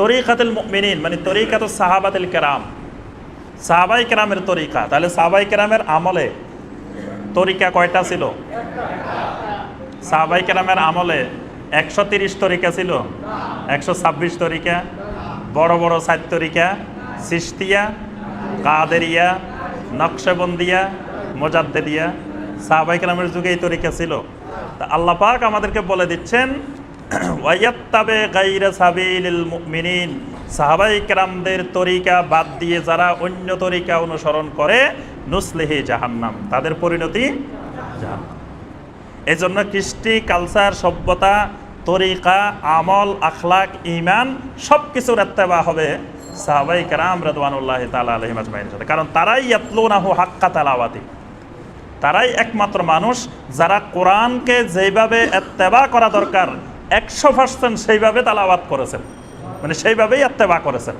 তরিকাতুল মুমিনিন মানে তরিকাত সাহাবাতুল কেরাম। সাহাবাই কেরামের তরিকা। তাহলে সাহাবাই কেরামের আমলে তরিকা কয়টা ছিল? সাহাবাই কেরামের আমলে একশো তিরিশ তরিকা ছিল, একশো ছাব্বিশ তরিকা, বড় বড় সাত তরিকা সিস্তিয়া কাদেরিয়া, নকশবন্দিয়া, মোজাদ্দেদিয়া। সাহাবাই কেরামের যুগে এই তরিকা ছিল। তা আল্লাহ পাক আমাদেরকে বলে দিচ্ছেন ওয়াইয়াত্তাবে গাইরা মুমিনিন। সাহাবাই কেরামদের তরিকা বাদ দিয়ে যারা অন্য তরিকা অনুসরণ করে, নুসলেহে জাহান্নাম, তাদের পরিণতি জাহান্নাম। এই জন্য কৃষ্টি, কালচার, সভ্যতা, তরিকা, আমল, আখলাক ইমান সব কিছুর এত্তেবা হবে সাহাবাই কেরাম রদওয়ানুল্লাহ তালা আলহিম আজমাইনের সাথে। কারণ তারাই ইয়াতলুনাহু হাক্কা তালাওয়াতি। তারাই একমাত্র মানুষ যারা কোরআনকে যেভাবে এত্তেবা করা দরকার একশো পার্সেন্ট সেইভাবে তালাবাদ করেছেন। মানে সেইভাবেই এত্তেবা করেছেন।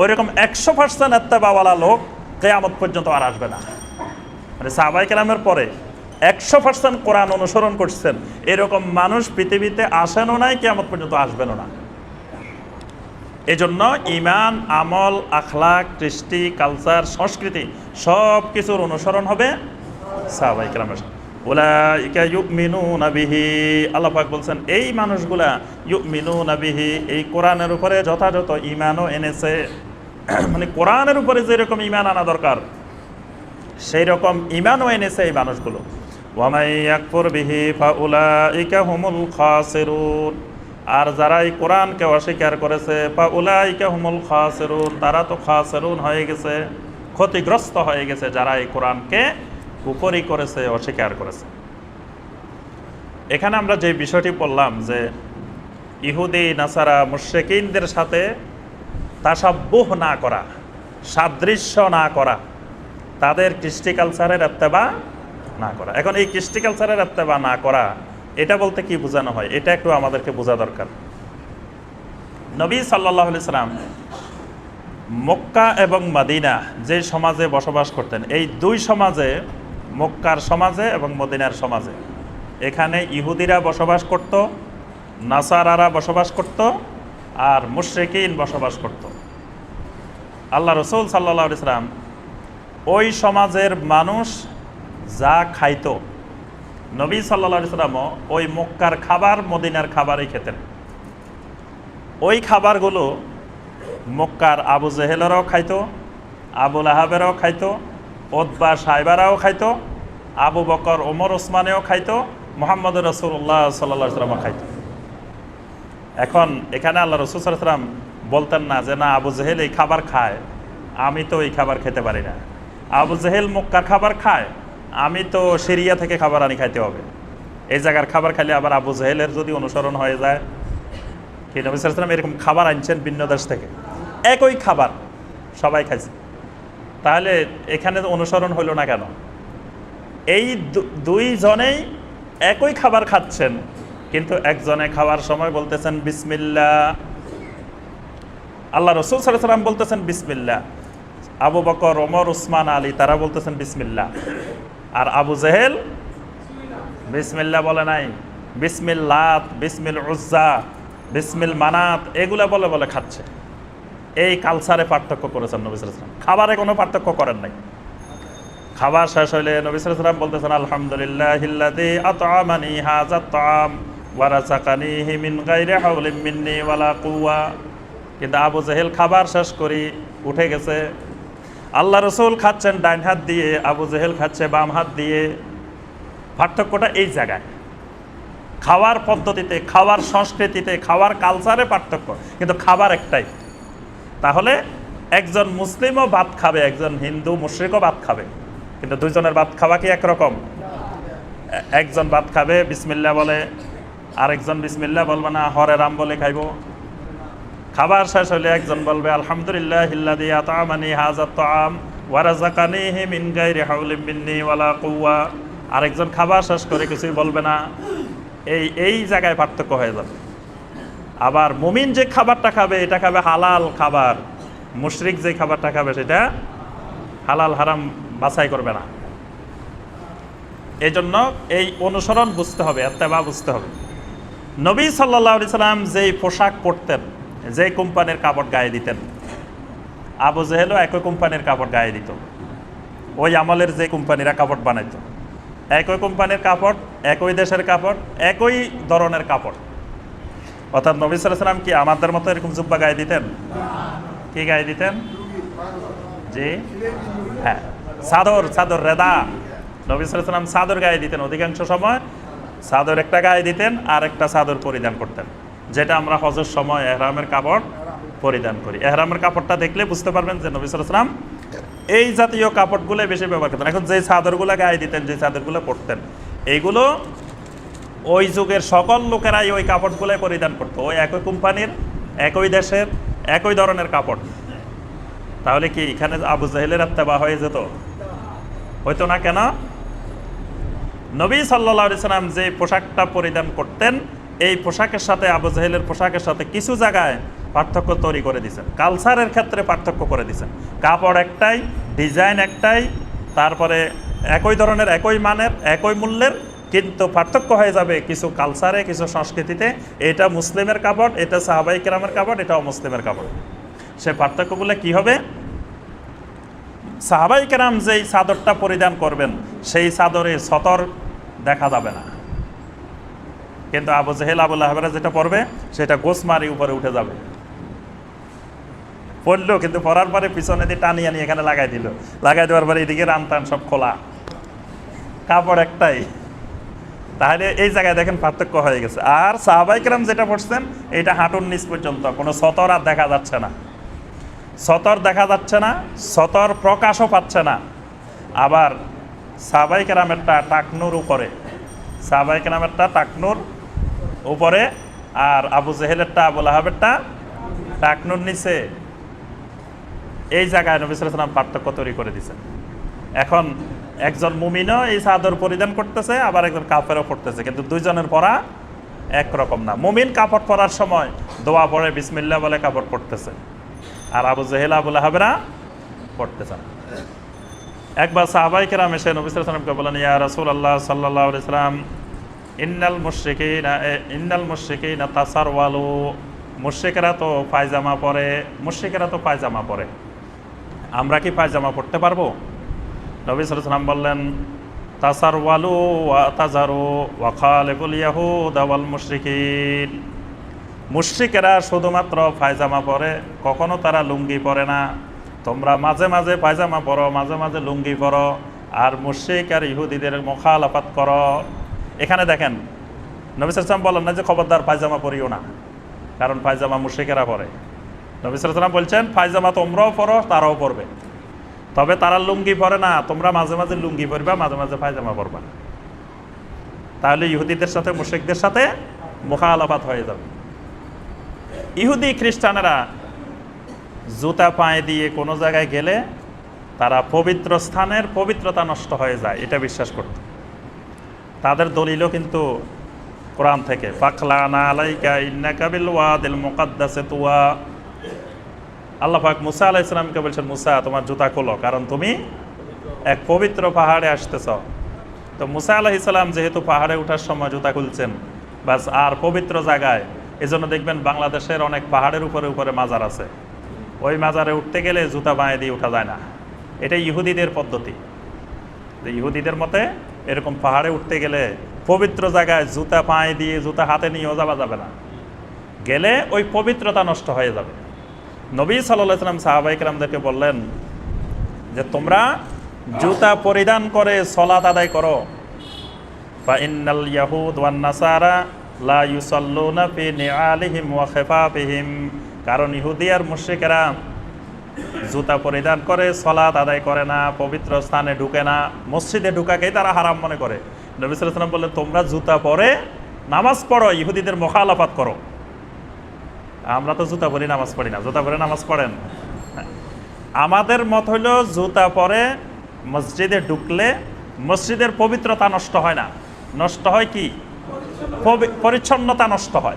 ওই রকম একশো পার্সেন্ট এত্তেবাওয়ালা লোক কেয়ামত পর্যন্ত আর আসবে না। মানে সাহাবাই কেরামের পরে একশো পার্সেন্ট কোরআন অনুসরণ করছেন, এরকম মানুষ পৃথিবীতে আসেনও নাই, কেয়ামত পর্যন্ত আসবেনও না। এই জন্য ইমান, আমল, আখলাক, কৃষ্টি কালচার সংস্কৃতি সব কিছুর অনুসরণ হবে সাহাবাই কেরামের ওলাইকা ইউমিনুনা বিহি। আল্লাহ পাক বলছেন, এই মানুষগুলা ইউমিনুনা বিহি, এই কোরআনের উপরে যথাযথ ইমানও এনেছে। মানে কোরআনের উপরে যেরকম ইমান আনা দরকার সেই রকম ইমানও এনেছে এই মানুষগুলো। আর যারা এই কোরআনকে অস্বীকার করেছে, ফাউলাইকা হুমুল খাসিরুন, তারা তো খাসিরুন হয়ে গেছে, ক্ষতিগ্রস্ত হয়ে গেছে যারা এই কোরআনকে উপরই করেছে, অস্বীকার করেছে। এখানে আমরা যে বিষয়টি বললাম যে ইহুদি, নাসারা মুশ্রেকিনদের সাথে তাসাব্বুহ না করা, সাদৃশ্য না করা, তাদের কৃষ্টি কালচারের এত্তেবা না করা। এখন এই কৃষ্টি কালচারের এত্তেবা না করা, এটা বলতে কি বোঝানো হয়? এটা একটু আমাদেরকে বোঝা দরকার। নবী সাল্লাহ সাল্লাম মক্কা এবং মাদিনা যে সমাজে বসবাস করতেন, এই দুই সমাজে মক্কার সমাজে এবং মদিনার সমাজে। এখানে ইহুদিরা বসবাস করত, নাসারারা বসবাস করত আর মুশ্রিকিন বসবাস করত। আল্লাহ রসুল সাল্লাহ ইসলাম ওই সমাজের মানুষ যা খাইত, নবী সাল্লা ইসলামও ওই মক্কার খাবার মদিনার খাবারই খেতেন। ওই খাবারগুলো মক্কার আবু জেহেলেরও খাইত আবুল আহাবেরও খাইতো ওদবা সাহেবারাও খাইতো, আবু বকর, ওমর ওসমানেও খাইতো মোহাম্মদ রসুল্লাহ সাল্লা খাইতো। এখন এখানে আল্লাহ রসুল সাল্লাম বলতেন না যে, না, আবু জেহেল এই খাবার খায়, আমি তো এই খাবার খেতে পারি না। আবু জেহেল মক্কার খাবার খায়, আমি তো সিরিয়া থেকে খাবার আনি খাইতে হবে। এই জায়গার খাবার খাইলে আবার আবু জেহেলের যদি অনুসরণ হয়ে যায়। কি, নবী সালাম এরকম খাবার আনছেন ভিন্ন দেশ থেকে। একই খাবার সবাই খাইছে। তাহলে এখানে অনুসরণ হইল না কেন? এই দুইজনেই একই খাবার খাচ্ছেন, কিন্তু একজনে খাওয়ার সময় বলতেছেন বিসমিল্লা। আল্লাহ রসুল সাল্লাম বলতেছেন বিসমিল্লা। আবু বকর, ওমর, উসমান, আলী, তারা বলতেছেন বিসমিল্লা। আর আবু জেহেল, বিসমিল্লা বলে নাই। বিসমিল্লাত, বিসমিল উজ্জা, বিসমিল মানাত, এগুলা বলে বলে খাচ্ছে। এই কালচারে পার্থক্য করেছেন নবী খাবারে কোনো পার্থক্য করেন নাই। খাবার শেষ হইলে নবী সালাম বলতেছেন আলহামদুলিল্লাহ কুওয়া। কিন্তু আবু জেহেল খাবার শেষ করি, উঠে গেছে। আল্লাহ রসুল খাচ্ছেন ডাইন হাত দিয়ে, আবু জেহেল খাচ্ছে বাম হাত দিয়ে। পার্থক্যটা এই জায়গায়। খাওয়ার পদ্ধতিতে, খাওয়ার সংস্কৃতিতে, খাওয়ার কালচারে পার্থক্য। কিন্তু খাবার একটাই। তাহলে একজন মুসলিমও ভাত খাবে, একজন হিন্দু মুশ্রিকও ভাত খাবে। কিন্তু দুইজনের ভাত খাওয়া কি একরকম? একজন ভাত খাবে বিসমিল্লা বলে, আরেকজন বিসমিল্লা বলবে না, হরে রাম বলে খাইব। খাবার শেষ হলে একজন বলবে, আলহামদুলিল্লাহ হাজাত কুওয়া। আরেকজন খাবার শেষ করে কিছুই বলবে না। এই এই জায়গায় পার্থক্য হয়ে যাবে। আবার মুমিন যে খাবারটা খাবে, এটা খাবে হালাল খাবার। মুশরিক যে খাবারটা খাবে, সেটা হালাল, হারাম বাছাই করবে না। এই জন্য এই অনুসরণ বুঝতে হবে, এত্তেবা বুঝতে হবে। নবী সাল্লাহ সাল্লাম যেই পোশাক পরতেন যে কোম্পানির কাপড় গায়ে দিতেন, আবু জেহেলও একই কোম্পানির কাপড় গায়ে দিত। ওই আমলের যে কোম্পানিরা কাপড় বানাইত, একই কোম্পানির কাপড়, একই দেশের কাপড়, একই ধরনের কাপড়। অর্থাৎ নবী সাল্লাম কি আমাদের মতো এরকম জুব্বা গায়ে দিতেন? কি গায়ে দিতেন? জি। হ্যাঁ। চাদর চাদর রেদা। নবী সাল্লাম চাদর গায়ে দিতেন অধিকাংশ সময়। চাদর একটা গায়ে দিতেন, আর একটা চাদর পরিধান করতেন। যেটা আমরা হজের সময় এহরামের কাপড় পরিধান করি। এহরামের কাপড়টা দেখলে বুঝতে পারবেন যে নবী সাল্লাম এই জাতীয় কাপড়গুলো বেশি ব্যবহার করতেন। এখন যে চাদরগুলো গায়ে দিতেন যে চাদরগুলো পরতেন, এইগুলো ওই যুগের সকল লোকেরাই ওই কাপড়গুলো পরিধান করতো। ওই একই কোম্পানির, একই দেশের, একই ধরনের কাপড়। তাহলে কি এখানে আবু জাহেলের আত্মাবা হয়ে যেত? হয়তো না কেন? নবী সাল্লা সাল্লাম যে পোশাকটা পরিধান করতেন, এই পোশাকের সাথে আবু জাহেলের পোশাকের সাথে কিছু জায়গায় পার্থক্য তৈরি করে দিয়েছেন। কালচারের ক্ষেত্রে পার্থক্য করে দিয়েছেন। কাপড় একটাই, ডিজাইন একটাই, তারপরে একই ধরনের, একই মানের, একই মূল্যের কিন্তু পার্থক্য হয়ে যাবে কিছু কালচারে কিছু সংস্কৃতিতে। এটা মুসলিমের কাপড়, এটা সাহাবাই কেরামের কাপড় এটা অমুসলিমের কাপড়। সে পার্থক্য পার্থক্যগুলো কি হবে? সাহাবাই কেরাম যেই চাদরটা পরিধান করবেন, সেই চাদরে সতর দেখা যাবে না। কিন্তু আবু জেহেল, আবুল আহবেরা যেটা পরবে সেটা গোসমারি উপরে উঠে যাবে। পড়ল, কিন্তু পরার পরে পিছনে দিয়ে টানি আনি এখানে লাগাই দিল। লাগাই দেওয়ার পরে এদিকে রান টান সব খোলা। কাপড় একটাই। তাহলে এই জায়গায় দেখেন পার্থক্য হয়ে গেছে। আর সাহাবাইকরাম যেটা পড়ছেন, এটা হাঁটুর নিচ পর্যন্ত, কোনো সতর আর দেখা যাচ্ছে না। সতর দেখা যাচ্ছে না, সতর প্রকাশও পাচ্ছে না। আবার সাবাই কেরামেরটা টাকনুর উপরে সাবাই কেরামেরটা টাকনুর উপরে, আর আবু জেহেলেরটা আবুল আহাবেরটা টাকনুর নিচে। এই জায়গায় নবী সালাম পার্থক্য তৈরি করে দিছে এখন একজন মুমিনও এই চাদর পরিধান করতেছে, আবার একজন কাপড়ও পড়তেছে। কিন্তু দুইজনের পরা একরকম না। মুমিন কাপড় পরার সময় দোয়া পড়ে বিসমিল্লা বলে কাপড় পড়তেছে আর আবু জেহেল আবুল আহাবেরা পড়তেছে না একবার সাহাবাই কেরাম এসে নবী সালামকে বলেন ইয়া রসুল আল্লাহ সাল্লাহ ইসলাম ইন্নাল মুশ্রিকিনা ইন্নাল মুশ্রিকিনা তাসার ওয়ালু মুশ্রিকেরা তো পায়জামা পরে, মুশ্রিকেরা তো পায়জামা পরে। আমরা কি পায়জামা পড়তে পারব? নবী সালাম বললেন তাসার ওয়ালু ওয়া তাজারু ওয়া খালেবুল ইয়াহুদ ওয়াল মুশরিকিন। মুশ্রিকেরা শুধুমাত্র পায়জামা পরে, কখনো তারা লুঙ্গি পরে না। তোমরা মাঝে মাঝে পায়জামা পরো, মাঝে মাঝে লুঙ্গি পরো, আর মুশ্রিক আর ইহুদিদের মোখালাফাত করো। এখানে দেখেন, নবী সালাম বলেন না যে খবরদার পায়জামা পরিও না, কারণ পায়জামা মুশ্রিকেরা পরে। নবী সালাম বলছেন, পায়জামা তোমরাও পরো, তারাও পরবে। তবে তারা লুঙ্গি পরে না, তোমরা মাঝে মাঝে লুঙ্গি পরবা, মাঝে মাঝে পায়জামা পরবা। তাহলে ইহুদিদের সাথে মুশ্রিকদের সাথে মোখালাফাত হয়ে যাবে। ইহুদি খ্রিস্টানেরা জুতা পায়ে দিয়ে কোনো জায়গায় গেলে তারা পবিত্র স্থানের পবিত্রতা নষ্ট হয়ে যায়, এটা বিশ্বাস করত। তাদের দলিলও কিন্তু কোরআন থেকে পাখলানা আলাইকা ইন্না কাবিল মুকাদ্দাসে তুয়া। আল্লাহ পাক মুসা আলাহ ইসলামকে বলছেন, মুসা, তোমার জুতা খোলো, কারণ তুমি এক পবিত্র পাহাড়ে আসতেছ। তো মুসা আলাহ ইসলাম যেহেতু পাহাড়ে ওঠার সময় জুতা খুলছেন, বাস আর পবিত্র জায়গায়, এজন্য দেখবেন বাংলাদেশের অনেক পাহাড়ের উপরে উপরে মাজার আছে। ওই মাজারে উঠতে গেলে জুতা বাঁয়ে দিয়ে উঠা যায় না। এটা ইহুদিদের পদ্ধতি। যে ইহুদিদের মতে এরকম পাহাড়ে উঠতে গেলে পবিত্র জায়গায় জুতা পায়ে দিয়ে জুতা হাতে নিয়েও যাওয়া যাবে না। গেলে ওই পবিত্রতা নষ্ট হয়ে যাবে। নবী সাল্লাম সাহাবাইকরামদেরকে বললেন যে, তোমরা জুতা পরিধান করে সলাত আদায় করো। বা ইন্নাল ইয়াহুদ ওয়ান নাসারা লা কারণ ইহুদি আর মুশরিকেরা জুতা পরিধান করে সলাত আদায় করে না, পবিত্র স্থানে ঢুকে না, মসজিদে ঢুকাকেই তারা হারাম মনে করে। নবী আলাইহি বললেন, তোমরা জুতা পরে নামাজ পড়ো, ইহুদিদের মোখালাফাত করো। আমরা তো জুতা পরি, নামাজ পড়ি না। জুতা পরে নামাজ পড়েন? আমাদের মত হইল জুতা পরে মসজিদে ঢুকলে মসজিদের পবিত্রতা নষ্ট হয় না। নষ্ট হয় কি? পরিচ্ছন্নতা নষ্ট হয়।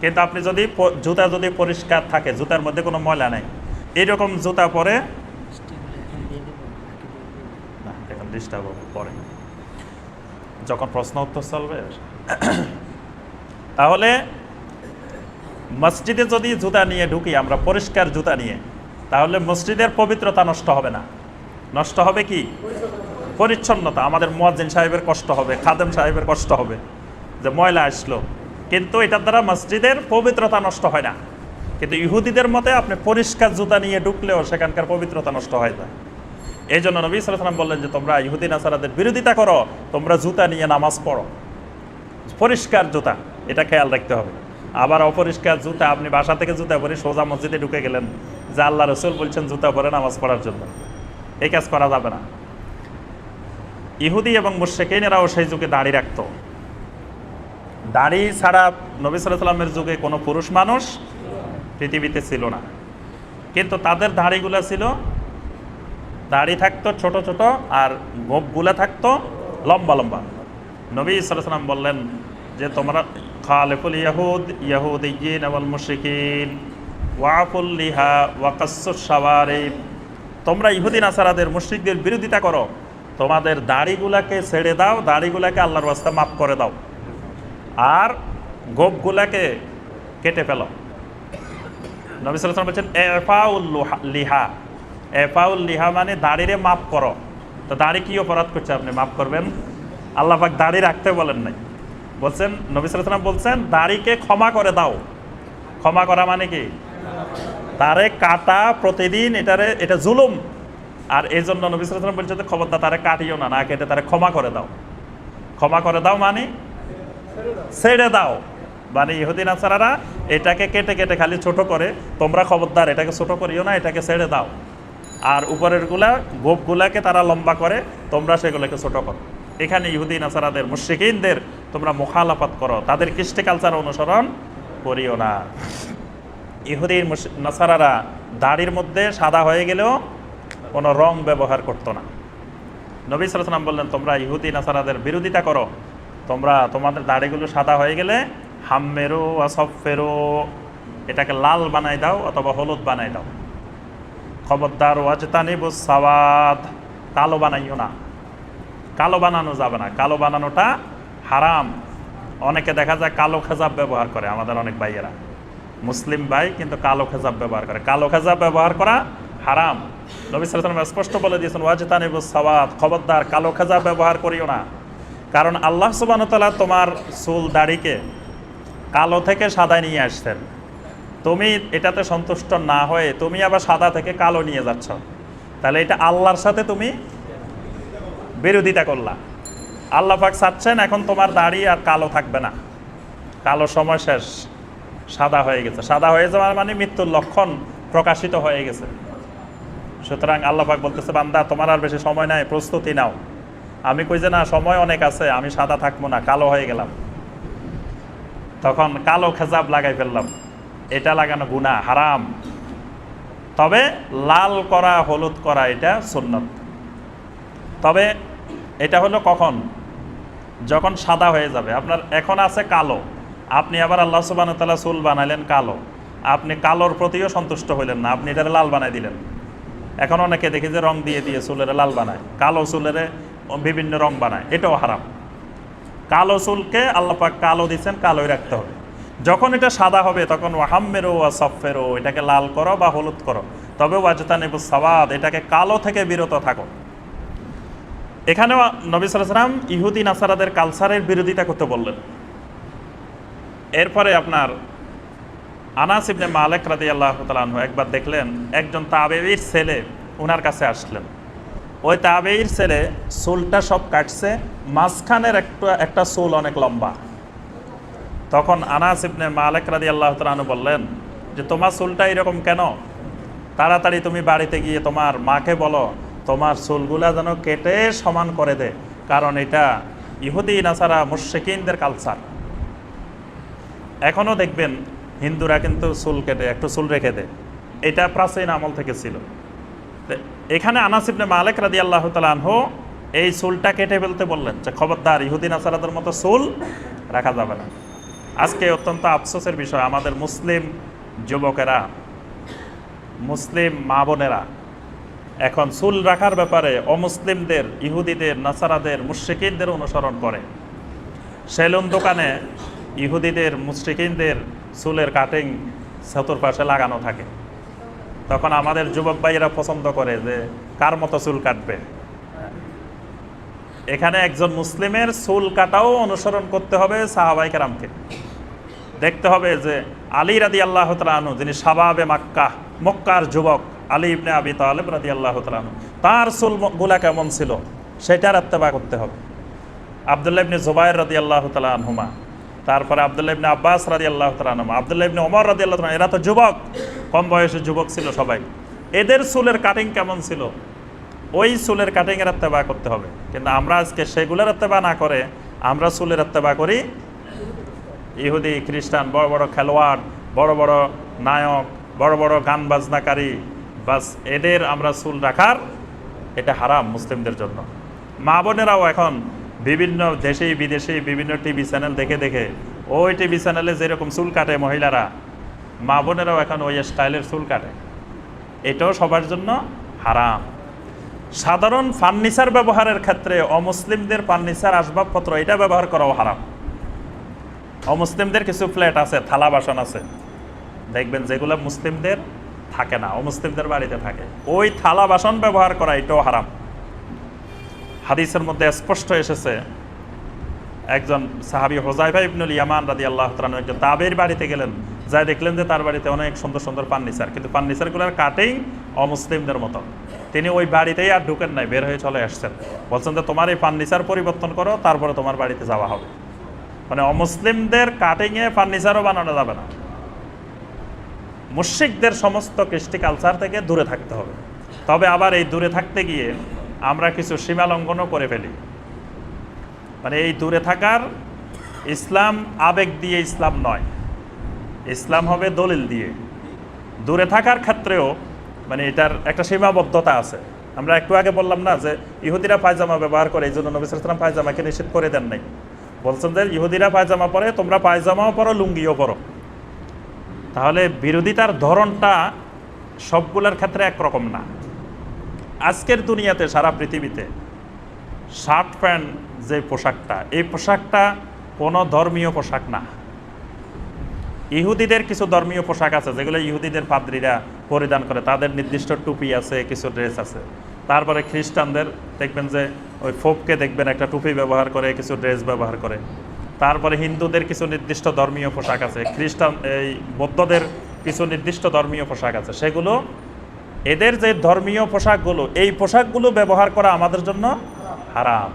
কিন্তু আপনি যদি জুতা যদি পরিষ্কার থাকে, জুতার মধ্যে কোনো ময়লা নেই এইরকম জুতা পরে ডিস্টার্ব হবে, পরে। যখন প্রশ্ন উত্তর চলবে, তাহলে মসজিদে যদি জুতা নিয়ে ঢুকি, আমরা পরিষ্কার জুতা নিয়ে, তাহলে মসজিদের পবিত্রতা নষ্ট হবে না। নষ্ট হবে কি? পরিচ্ছন্নতা। আমাদের মুয়াজ্জিন সাহেবের কষ্ট হবে, খাদেম সাহেবের কষ্ট হবে, যে ময়লা আসলো। কিন্তু এটার দ্বারা মসজিদের পবিত্রতা নষ্ট হয় না। কিন্তু ইহুদিদের মতে আপনি পরিষ্কার জুতা নিয়ে ঢুকলেও সেখানকার পবিত্রতা নষ্ট হয়ে যায় এই জন্য নবী সালাম বললেন যে, তোমরা ইহুদি, নাসারাদের বিরোধিতা করো, তোমরা জুতা নিয়ে নামাজ পড়ো। পরিষ্কার জুতা, এটা খেয়াল রাখতে হবে। আবার অপরিষ্কার জুতা, আপনি বাসা থেকে জুতা পরে সোজা মসজিদে ঢুকে গেলেন যে আল্লাহ রসুল বলছেন জুতা পরে নামাজ পড়ার জন্য। এই কাজ করা যাবে না। ইহুদি এবং মুর্শেকেনেরাও সেই যুগে দাড়ি রাখত। দাড়ি ছাড়া নবী সাল্লামের যুগে কোনো পুরুষ মানুষ পৃথিবীতে ছিল না। কিন্তু তাদের দাড়িগুলো ছিল, দাড়ি থাকতো ছোট ছোট আর গোপগুলা থাকতো লম্বা লম্বা। নবী সাল্লাম বললেন যে তোমরা খালেফুল ইয়াহুদ ইয়াহুদ ইয়িন আওয়াল মুশরিকিন ওয়াফুল লিহা ওয়াকাসুস তোমরা ইহুদিন আসারাদের মুশরিকদের বিরোধিতা করো। তোমাদের দাড়িগুলাকে ছেড়ে দাও, দাড়িগুলাকে আল্লাহর রাস্তা মাফ করে দাও। আর গোপগুলাকে কেটে ফেলো। নবী বলছেন এফাউল লিহা এফাউল লিহা মানে দাড়িরে মাফ করো। তো দাড়ি কি অপরাধ করছে আপনি? মাফ করবেন। আল্লাহ পাক দাড়ি রাখতে বলেন নাই। বলছেন, নবী সাল্লাম বলছেন, দাড়িকে ক্ষমা করে দাও। ক্ষমা করা মানে কি? তারে কাটা প্রতিদিন এটারে, এটা জুলুম। আর এই জন্য নবী সাল্লাম বলছে যে, খবরদার, তারে কাটিও না না কেটে তারে ক্ষমা করে দাও। ক্ষমা করে দাও মানে? ছেড়ে দাও। মানে ইহুদিন আচারারা এটাকে কেটে কেটে খালি ছোট করে, তোমরা খবরদার, এটাকে ছোট করিও না, এটাকে ছেড়ে দাও। আর উপরেরগুলা গোপগুলাকে তারা লম্বা করে, তোমরা সেগুলোকে ছোট করো। এখানে ইহুদি, নাসারাদের মুশ্রিকিনদের তোমরা মুখালাপাত করো। তাদের কৃষ্টি কালচার অনুসরণ করিও না। ইহুদি নাসারারা দাড়ির মধ্যে সাদা হয়ে গেলেও কোনো রং ব্যবহার করতো না। নবী সালাম বললেন, তোমরা ইহুদি, নাসারাদের বিরোধিতা করো। তোমরা তোমাদের দাড়িগুলো সাদা হয়ে গেলে হাম্মেরো আসফেরো এটাকে লাল বানাই দাও অথবা হলুদ বানাই দাও। খবরদার ওয়াজতানিবু সাওয়াদ, কালো বানাইও না। কালো বানানো যাবে না। কালো বানানোটা হারাম। অনেকে দেখা যায় কালো খেজাব ব্যবহার করে, আমাদের অনেক ভাইয়েরা। মুসলিম ভাই কিন্তু কালো খেজাব ব্যবহার করে। কালো খেজাব ব্যবহার করা হারাম। নবী স্পষ্ট বলে দিয়েছেন, ওয়াজতানিবু সাওয়াদ খবরদার, কালো খেজাব ব্যবহার করিও না। কারণ আল্লাহ সুবান তাআলা তোমার চুল, দাড়িকে কালো থেকে সাদায় নিয়ে আসছেন। তুমি এটাতে সন্তুষ্ট না হয়ে তুমি আবার সাদা থেকে কালো নিয়ে যাচ্ছ। তাহলে এটা আল্লাহর সাথে তুমি বিরোধিতা করলা। আল্লাহ পাক চাচ্ছেন এখন তোমার দাড়ি আর কালো থাকবে না। কালো সময় শেষ। সাদা হয়ে গেছে। সাদা হয়ে যাওয়ার মানে মৃত্যুর লক্ষণ প্রকাশিত হয়ে গেছে। সুতরাং আল্লাহ পাক বলতেছে, বান্দা, তোমার আর বেশি সময় নাই, প্রস্তুতি নাও। আমি কই যে না, সময় অনেক আছে, আমি সাদা থাকব না, কালো হয়ে গেলাম। তখন কালো খেজাব লাগাই ফেললাম। এটা লাগানো গুণা হারাম। তবে লাল করা, হলুদ করা, এটা সুন্নত। তবে এটা হলো কখন? যখন সাদা হয়ে যাবে। আপনার এখন আছে কালো। আপনি আবার আল্লাহ সুবান তালা চুল বানাইলেন কালো। আপনি কালোর প্রতিও সন্তুষ্ট হইলেন না। আপনি এটারে লাল বানাই দিলেন। এখন অনেকে দেখি যে রং দিয়ে দিয়ে চুলের লাল বানায়। কালো চুলের বিভিন্ন রং বানায়। এটাও হারাম। কালো চুলকে আল্লাপাক কালো দিচ্ছেন কালোই রাখতে হবে। যখন এটা সাদা হবে, তখন ওয়াহাম্মেরো ওয়া সফেরো এটাকে লাল করো বা হলুদ করো। তবে ওয়াজতানিবু সাওয়াদ, এটাকে কালো থেকে বিরত থাকো। এখানেও নবী সালাম ইহুদি নাসারাদের কালচারের বিরোধিতা করতে বললেন। এরপরে আপনার আনাস ইবনে মালেক রাদি আল্লাহ তালাহ একবার দেখলেন, একজন তাবেইর ছেলে ওনার কাছে আসলেন। ওই তাবেইর ছেলে চুলটা সব কাটছে, মাঝখানের একটা একটা চুল অনেক লম্বা। তখন আনাস ইবনে মালেক রাদি আল্লাহ তালাহু বললেন যে, তোমার চুলটা এরকম কেন? তাড়াতাড়ি তুমি বাড়িতে গিয়ে তোমার মাকে বলো তোমার চুলগুলা যেন কেটে সমান করে দে, কারণ এটা ইহুদি, নাসারা মুর্শেকিনদের কালচার এখনও দেখবেন হিন্দুরা কিন্তু চুল কেটে, একটু চুল রেখে দেয় এটা প্রাচীন আমল থেকে ছিল। এখানে আনাসিবনে মালেক রাদি আল্লাহ তালাহ এই চুলটা কেটে ফেলতে বললেন যে, খবরদার ইহুদিন আসারাদের মতো চুল রাখা যাবে না। আজকে অত্যন্ত আফসোসের বিষয়, আমাদের মুসলিম যুবকেরা, মুসলিম মা বোনেরা এখন চুল রাখার ব্যাপারে অমুসলিমদের, ইহুদিদের, নাসারাদের মুশ্রিকিনদের অনুসরণ করে। সেলুন দোকানে ইহুদিদের মুশ্রিকিনদের চুলের কাটিং চতুর্পাশে লাগানো থাকে। তখন আমাদের যুবক ভাইয়েরা পছন্দ করে যে, কার মতো চুল কাটবে? এখানে একজন মুসলিমের চুল কাটাও অনুসরণ করতে হবে সাহাবাই কারামকে। দেখতে হবে যে আলী রাদি আল্লাহ তালু যিনি সাবাবে মাক্কা, মক্কার যুবক আলী ইবনে আবি তালেব রাদি আল্লাহ তালু তার চুলগুলা কেমন ছিল? সেটার আত্মবা করতে হবে। আবদুল্লাহ ইবনে জুবাইর রাদি আল্লাহ তালহুমা তারপরে আবদুল্লাহ ইবনে আব্বাস রাদি আল্লাহ তালহুমা আবদুল্লাহ ইবনে ওমর রাদি আল্লাহ এরা তো যুবক, কম বয়সের যুবক ছিল সবাই। এদের চুলের কাটিং কেমন ছিল? ওই চুলের কাটিংয়ের আত্মবা করতে হবে। কিন্তু আমরা আজকে সেগুলোর আত্মবা না করে, আমরা চুলের আত্মবা করি ইহুদি, খ্রিস্টান, বড় বড় খেলোয়াড়, বড় বড় নায়ক, বড় বড় গান বাজনাকারী বাস এদের আমরা চুল রাখার, এটা হারাম মুসলিমদের জন্য। মা বোনেরাও এখন বিভিন্ন দেশে, বিদেশে বিভিন্ন টিভি চ্যানেল দেখে দেখে, ওই টিভি চ্যানেলে যেরকম চুল কাটে মহিলারা, মা বোনেরাও এখন ওই স্টাইলের চুল কাটে। এটাও সবার জন্য হারাম। সাধারণ ফার্নিচার ব্যবহারের ক্ষেত্রে অমুসলিমদের ফার্নিচার আসবাবপত্র এটা ব্যবহার করাও হারাম। অমুসলিমদের কিছু ফ্ল্যাট আছে, থালা বাসন আছে। দেখবেন যেগুলো মুসলিমদের থাকে না অমুসলিমদের বাড়িতে থাকে। ওই থালা বাসন ব্যবহার করা এটাও হারাম। হাদিসের মধ্যে স্পষ্ট এসেছে, একজন সাহাবি হোজাইফা ইবনুল ইয়ামান রাদি আল্লাহ তালানু একজন তাবের বাড়িতে গেলেন যাই দেখলেন যে তার বাড়িতে অনেক সুন্দর সুন্দর ফার্নিচার, কিন্তু ফার্নিচারগুলোর কাটেই অমুসলিমদের মতো। তিনি ওই বাড়িতেই আর ঢুকেন নাই, বের হয়ে চলে আসছেন। বলছেন যে, তোমার এই ফার্নিচার পরিবর্তন করো, তারপরে তোমার বাড়িতে যাওয়া হবে। মানে অমুসলিমদের কাটিংয়ে ফার্নিচারও বানানো যাবে না। মুশিকদের সমস্ত কৃষ্টি কালচার থেকে দূরে থাকতে হবে। তবে আবার এই দূরে থাকতে গিয়ে আমরা কিছু সীমা লঙ্ঘনও করে ফেলি। মানে এই দূরে থাকার ইসলাম আবেগ দিয়ে ইসলাম নয়। ইসলাম হবে দলিল দিয়ে। দূরে থাকার ক্ষেত্রেও মানে এটার একটা সীমাবদ্ধতা আছে। আমরা একটু আগে বললাম না যে ইহুদিরা পায়জামা ব্যবহার করে, এই জন্য নবিসাম পায়জামাকে নিষেধ করে দেন নাই। বলছেন যে ইহুদিরা পায়জামা পরে, তোমরা পায়জামাও পরো, লুঙ্গিও পরো। তাহলে বিরোধিতার ধরনটা সবগুলোর ক্ষেত্রে একরকম না। আজকের দুনিয়াতে, সারা পৃথিবীতে শার্ট প্যান্ট যে পোশাকটা, এই পোশাকটা কোনো ধর্মীয় পোশাক না। ইহুদিদের কিছু ধর্মীয় পোশাক আছে, যেগুলো ইহুদিদের পাদ্রীরা পরিধান করে। তাদের নির্দিষ্ট টুপি আছে, কিছু ড্রেস আছে। তারপরে খ্রিস্টানদের দেখবেন যে ওই ফোককে দেখবেন একটা টুপি ব্যবহার করে, কিছু ড্রেস ব্যবহার করে। তারপরে হিন্দুদের কিছু নির্দিষ্ট ধর্মীয় পোশাক আছে, খ্রিস্টান, এই বৌদ্ধদের কিছু নির্দিষ্ট ধর্মীয় পোশাক আছে। সেগুলো এদের যে ধর্মীয় পোশাকগুলো, এই পোশাকগুলো ব্যবহার করা আমাদের জন্য হারাম।